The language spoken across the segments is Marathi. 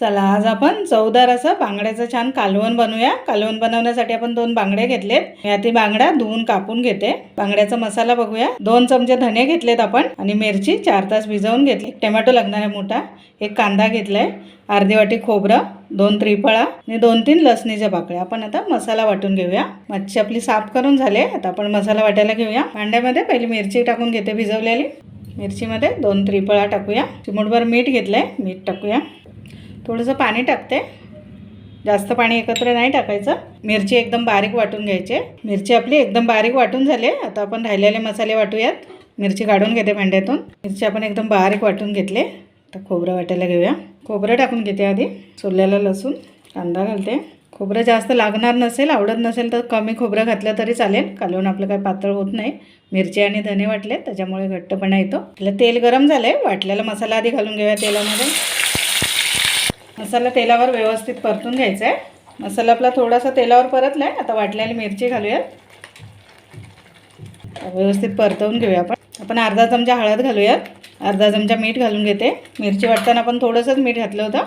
चला आज आपण चवदार असं बांगड्याचं छान कालवण बनवूया. कालवण बनवण्यासाठी आपण दोन बांगडे घेतलेत. या ती बांगड्या धुवून कापून घेते. बांगड्याचा मसाला बघूया. दोन चमचे धने घेतलेत आपण आणि मिरची चार तास भिजवून घेतली. टोमॅटो लागणार आहे मोठा एक कांदा घेतलाय अर्धी वाटी खोबरं दोन त्रिफळा आणि दोन तीन लसणीच्या पाकळ्या. आपण आता मसाला वाटून घेऊया. मच्छी आपली साफ करून झाले आता आपण मसाला वाटायला घेऊया. भांड्यामध्ये पहिली मिरची टाकून घेते भिजवलेली. मिरचीमध्ये दोन त्रिफळा टाकूया. चिमूटभर मीठ घेतलंय. मीठ टाकूया. थोडंसं पाणी टाकते. जास्त पाणी एकत्र नाही टाकायचं. मिरची एकदम बारीक वाटून घ्यायची. मिरची आपली एकदम बारीक वाटून झाली. आता आपण राहिलेले मसाले वाटूयात. मिरची काढून घेते भांड्यातून. मिरची आपण एकदम बारीक वाटून घेतले. आता खोबरं वाटायला घेऊया. खोबरं टाकून घेते आधी. सोल्याला लसूण. कांदा घालते. खोबरं जास्त लागणार नसेल आवडत नसेल तर कमी खोबरं घातलं तरी चालेल. कालवून आपलं काही पातळ होत नाही. मिरची आणि धने वाटले त्याच्यामुळे घट्टपणा येतो. आपलं तेल गरम झालं आहे वाटलेला मसाला आधी घालून घेऊया तेलामध्ये. मसाला तेलावर व्यवस्थित परतून घ्यायचा आहे मसाला आपला थोडासा तेलावर परतला आहे आता वाटलेली मिरची घालूयात. व्यवस्थित परतवून घेऊया आपण. आपण अर्धा चमचा हळद घालूयात. अर्धा चमचा मीठ घालून घेते. मिरची वाटताना आपण थोडंसंच मीठ घातलं होतं.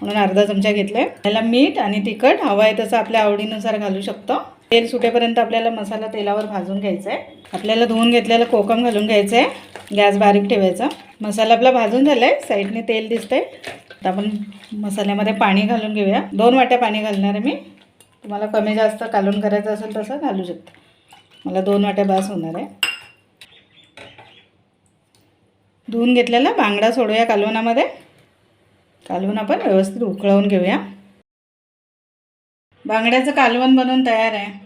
म्हणून अर्धा चमचा घेतलं आहे त्याला मीठ आणि तिखट हवं आहे तसं आपल्या आवडीनुसार घालू शकतो. तेल सुटेपर्यंत आपल्याला मसाला तेलावर भाजून घ्यायचा आहे आपल्याला धुवून घेतलेलं कोकम घालून घ्यायचं आहे गॅस बारीक ठेवायचा. मसाला आपला भाजून झाला आहे साईडने तेल दिसतंय. आता आपण मसाल्यामध्ये पाणी घालून घेऊया. दोन वाट्या पाणी घालणार आहे मी. तुम्हाला कमी जास्त कालवण करायचं असेल तसं घालू शकता. मला दोन वाट्या बास होणार आहे. धुवून घेतलेला बांगडा सोडूया कालवणामध्ये. कालवण आपण व्यवस्थित उकळवून घेऊया. बांगड्याचं कालवण बनवून तयार आहे.